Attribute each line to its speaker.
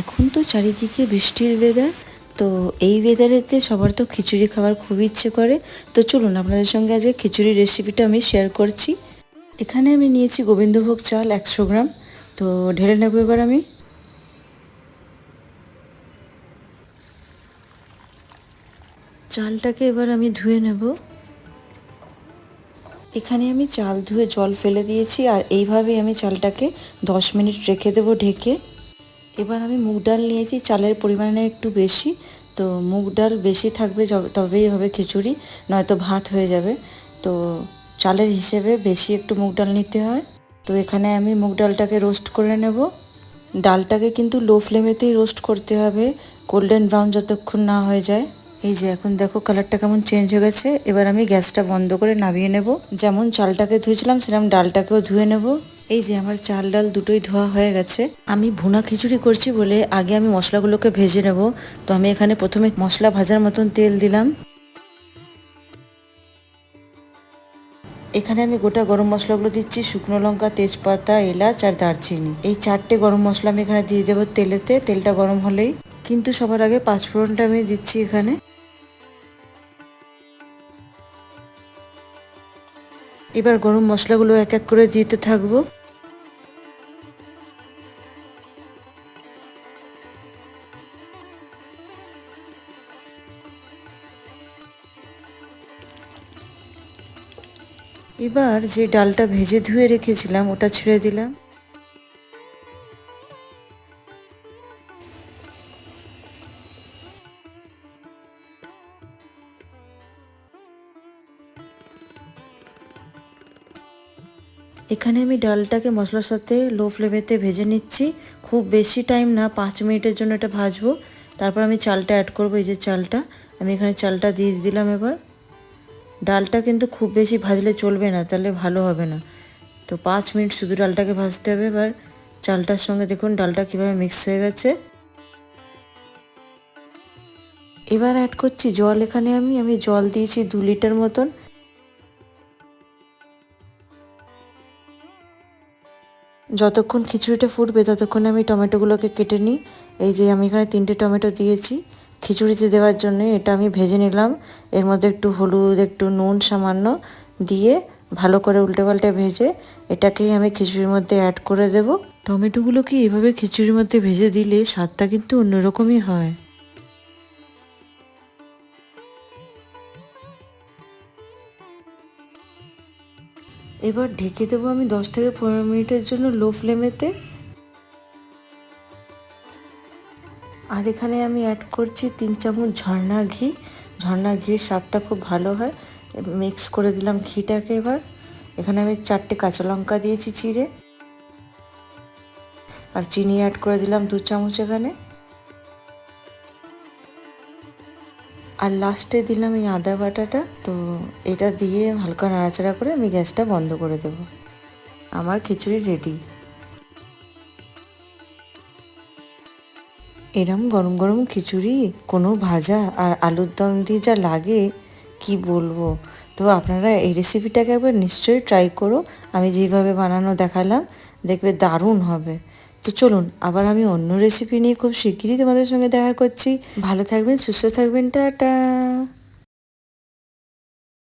Speaker 1: এখন তো চারিদিকে বৃষ্টির ওয়েদার তো এই ওয়েদারেতে সবার তো খিচুড়ি খাওয়ার খুব ইচ্ছে করে। তো চলুন, আপনাদের সঙ্গে আজকে খিচুড়ির রেসিপিটা আমি শেয়ার করছি। এখানে আমি নিয়েছি গোবিন্দভোগ চাল একশো গ্রাম। তো ঢেলে নেব এবার আমি। চালটাকে এবার আমি ধুয়ে নেব। এখানে আমি চাল ধুয়ে জল ফেলে দিয়েছি, আর এইভাবেই আমি চালটাকে দশ মিনিট রেখে দেবো ঢেকে। এবার আমি মুগ ডাল নিয়েছি, চালের পরিমাণে একটু বেশি। তো মুগ ডাল বেশি থাকবে তবেই হবে খিচুড়ি, নয়তো ভাত হয়ে যাবে। তো চালের হিসেবে বেশি একটু মুগ ডাল নিতে হয়। তো এখানে আমি মুগ ডালটাকে রোস্ট করে নেব। ডালটাকে কিন্তু লো ফ্লেমেতেই রোস্ট করতে হবে, গোল্ডেন ব্রাউন যতক্ষণ না হয়ে যায়। এই যে এখন দেখো কালারটা কেমন চেঞ্জ হয়ে গেছে। এবার আমি গ্যাসটা বন্ধ করে নামিয়ে নেব। যেমন চালটাকে ধুয়েছিলাম, সেরকম ডালটাকেও ধুয়ে নেব। এই যে আমার চাল ডাল দুটোই ধোয়া হয়ে গেছে। আমি ভুনা খিচুড়ি করছি বলে আগে আমি মশলাগুলোকে ভেজে নেব। তো আমি এখানে প্রথমে মশলা ভাজার মতন তেল দিলাম। এখানে আমি গোটা গরম মশলাগুলো দিচ্ছি, শুকনো লঙ্কা, তেজপাতা, এলাচ আর দারচিনি। এই চারটে গরম মশলা আমি এখানে দিয়ে দেবো তেলেতে। তেলটা গরম হলেই। কিন্তু সবার আগে পাঁচফোড়নটা আমি দিচ্ছি এখানে। এবার গরম মশলাগুলো এক এক করে দিতে থাকব। এবার যে ডালটা ভেজে ধুয়ে রেখেছিলাম, ওটা ছেড়ে দিলাম। এখানে আমি ডালটাকে মশলার সাথে লো ফ্লেমেতে ভেজে নিচ্ছি। খুব বেশি টাইম না, পাঁচ মিনিটের জন্য এটা ভাজবো। তারপর আমি চালটা অ্যাড করব, এই যে চালটা। আমি এখানে চালটা দিয়ে দিলাম এবার। ডালটা কিন্তু খুব বেশি ভাজলে চলবে না, তাহলে ভালো হবে না। তো পাঁচ মিনিট শুধু ডালটাকে ভাজতে হবে এবার। চালটার সঙ্গে দেখুন ডালটা কীভাবে মিক্স হয়ে গেছে। এবার অ্যাড করছি জল। এখানে আমি আমি জল দিয়েছি দু লিটার মতন। যতক্ষণ খিচুড়িটা ফুটবে, ততক্ষণে আমি টমেটোগুলোকে কেটে নিই। এই যে আমি এখানে তিনটে টমেটো দিয়েছি। খিচুড়িতে দেওয়ার জন্য এটা আমি ভেজে নিলাম। এর মধ্যে একটু হলুদ, একটু নুন সামান্য দিয়ে ভালো করে উল্টে পাল্টে ভেজে এটাকেই আমি খিচুড়ির মধ্যে অ্যাড করে দেব। টমেটোগুলোকে এভাবে খিচুড়ির মধ্যে ভেজে দিলে স্বাদটা কিন্তু অন্যরকমই হয়। এবার ঢেকে দেবো আমি দশ থেকে পনেরো মিনিটের জন্য লো ফ্লেমেতে। আর এখানে আমি অ্যাড করছি তিন চামচ ঝর্ণা ঘি। ঝর্ণা ঘির স্বাদটা খুব ভালো হয়। মিক্স করে দিলাম ঘিটাকে এবার। এখানে আমি চারটে কাঁচা লঙ্কা দিয়েছি চিড়ে। আর চিনি অ্যাড করে দিলাম দু চামচ এখানে। আর লাস্টে দিলাম এই আদা বাটাটা, তো এটা দিয়ে হালকা নাড়াচাড়া করে আমি গ্যাসটা বন্ধ করে দেবো। আমার খিচুড়ি রেডি এরম গরম গরম খিচুড়ি, কোনো ভাজা আর আলুর দম দিয়ে যা লাগে, কি বলব? তো আপনারা এই রেসিপিটাকে একবার নিশ্চয়ই ট্রাই করো। আমি যেভাবে বানানো দেখালাম, দেখবে দারুণ হবে। তো চলুন, আবার আমি অন্য রেসিপি নিয়ে খুব শিগগিরই তোমাদের সঙ্গে দেখা করছি। ভালো থাকবেন, সুস্থ থাকবেন, টাটা!